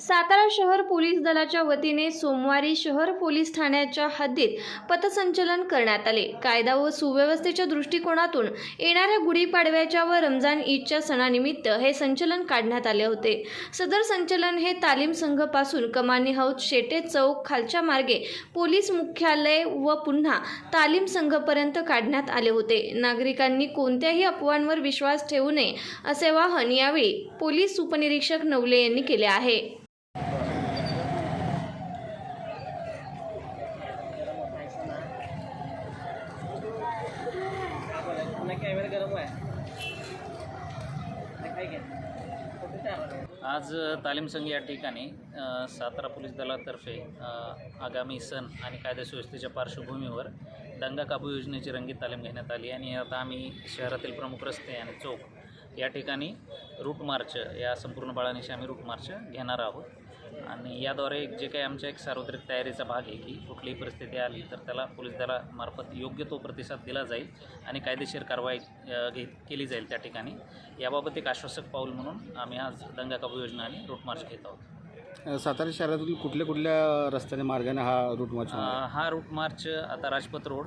सातारा शहर पोलीस दलाच्या वतीने सोमवारी शहर पोलीस ठाण्याच्या हद्दीत पथसंचलन करण्यात आले. कायदा व सुव्यवस्थेच्या दृष्टिकोनातून येणाऱ्या गुढीपाडव्याच्या व रमजान ईदच्या सणानिमित्त हे संचलन काढण्यात आले होते. सदर संचलन हे तालीम संघपासून कमानी हौद शेटे चौक खालच्या मार्गे पोलीस मुख्यालय व पुन्हा तालीम संघपर्यंत काढण्यात आले होते. नागरिकांनी कोणत्याही अफवांवर विश्वास ठेवू नये असे आवाहन यावेळी पोलीस उपनिरीक्षक नवले यांनी केले आहे. आज तालीम संघ या ठिकाणी सातारा पोलीस दलातर्फे आगामी सण आणि कायदा सुव्यवस्थेच्या पार्श्वभूमीवर दंगा काबू योजनेची रंगीत तालीम घेण्यात आली आणि आता आम्ही शहरातील प्रमुख रस्ते आणि चौक या ठिकाणी रूट मार्च या संपूर्ण बाळानिशी आम्ही रूट मार्च घेणार आहोत. आणि याद्वारे जे काही आमच्या एक सार्वत्रिक तयारीचा भाग आहे की कुठलीही परिस्थिती आली तर त्याला पोलीस दलामार्फत योग्य तो प्रतिसाद दिला जाईल आणि कायदेशीर कारवाई घे केली जाईल त्या ठिकाणी. याबाबत एक आश्वासक पाऊल म्हणून आम्ही आज दंगा काबू योजना आणि रूट मार्च घेत आहोत. सातारा शहरातील कुठल्या कुठल्या रस्त्याने मार्गाने हा रूट मार्च हा रूट मार्च आता राजपथ रोड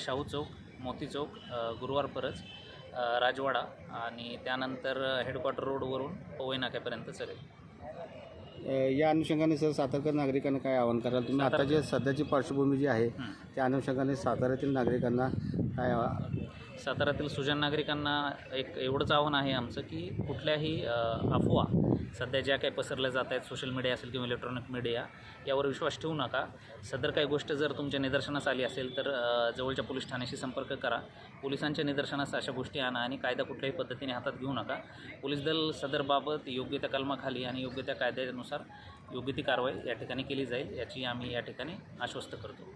शाहू चौक मोती चौक गुरुवार परज अ, राजवाडा आणि त्यानंतर हेडक्वार्टर रोडवरून पवई नाक्यापर्यंत चालेल. या अनुषंगाने सर सातारकर नागरिकांना काय आवाहन कराल तुम्ही आता जे सध्याची पार्श्वभूमी जी आहे. त्या अनुषंगाने साताऱ्यातील नागरिकांना काय आवा- साताऱ्यातील सुजन नागरिकांना एक एवढंच आव्हान आहे आमचं की कुठल्याही अफवा सध्या ज्या काही पसरल्या जात आहेत सोशल मीडिया असेल किंवा इलेक्ट्रॉनिक मीडिया यावर विश्वास ठेवू नका. सदर काही गोष्ट जर तुमच्या निदर्शनास आली असेल तर जवळच्या पोलीस ठाण्याशी संपर्क करा. पोलिसांच्या निदर्शनास अशा गोष्टी आणा आणि कायदा कुठल्याही पद्धतीने हातात घेऊ नका. पोलीस दल सदरबाबत योग्य त्या कलमाखाली आणि योग्य त्या कायद्यानुसार योग्य ती कारवाई या ठिकाणी केली जाईल याची आम्ही या ठिकाणी आश्वस्त करतो.